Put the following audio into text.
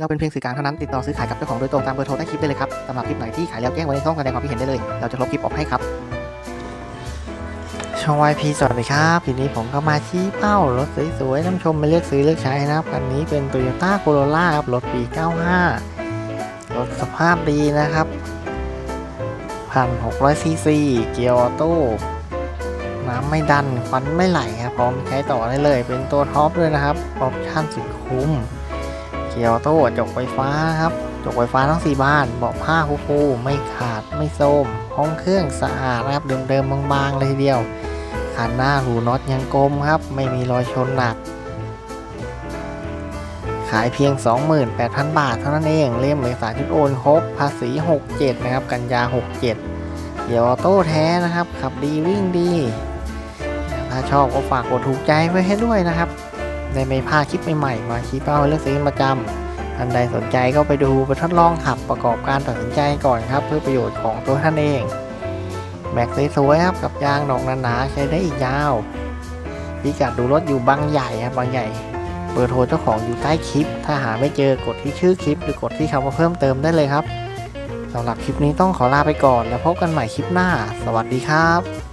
เราเป็นเพียงสื่อกลางเท่านั้นติดต่อซื้อขายกับเจ้าของโดยตรงตามเบอร์โทรใต้คลิปได้เลยครับสำหรับคลิปไหนที่ขายแล้วแจ้งไว้ในช่องแสดงความคิดเห็นได้เลย เราจะลบคลิปออกให้ครับ ช่องวายพีสวัสดีครับทีนี้ผมก็มาชี้เป้ารถสวยๆน้ำชมไปเลือกซื้อเลือกใช้นะครับคันนี้เป็น Toyota Corolla ครับรถปี 95 รถสภาพดีนะครับ1,600ซีซีเกียร์ออโต้น้ำไม่ดันควันไม่ไหลครับพร้อมใช้ต่อได้เลย เป็นตัวท็อปด้วยนะครับออปชั่นสุดคุ้ม เกียร์โต้จกไฟฟ้าครับจกไฟฟ้าทั้ง 4 บ้านเบาะผ้าฟูๆไม่ขาดไม่โทมห้องเครื่องสะอาดนะครับเดิมๆบางๆเลยทีเดียวคันหน้าหูน็อตยังกลมครับ ไม่มีรอยชนหนัก ขายเพียง 28,000 บาทเท่านั้นเองเล่มเอกสารที่โอนครบ ภาษี 67 นะครับ กันยา 67 เดี๋ยวออโต้แท้นะครับ ขับดีวิ่งดี ถ้าชอบก็ฝากกดถูกใจไว้ให้ด้วยนะครับ ได้ไม่พลาดคลิปใหม่ๆ มาชี้เป้าเลือกซื้อกันประจำท่านใดสนใจก็ไปดูไปทดลองขับประกอบการตัดสินใจก่อนครับ เพื่อประโยชน์ของตัวท่านเองแม็กสวยๆครับกับยางดอกหนาๆใช้ได้อีกยาวพิกัดดูรถอยู่บางใหญ่ครับบางใหญ่ เบอร์โทรเจ้าของอยู่ใต้คลิป ถ้าหาไม่เจอกดที่ชื่อคลิป หรือกดที่คำว่าเพิ่มเติมได้เลยครับสำหรับคลิปนี้ต้องขอลาไปก่อน แล้วพบกันใหม่คลิปหน้า สวัสดีครับ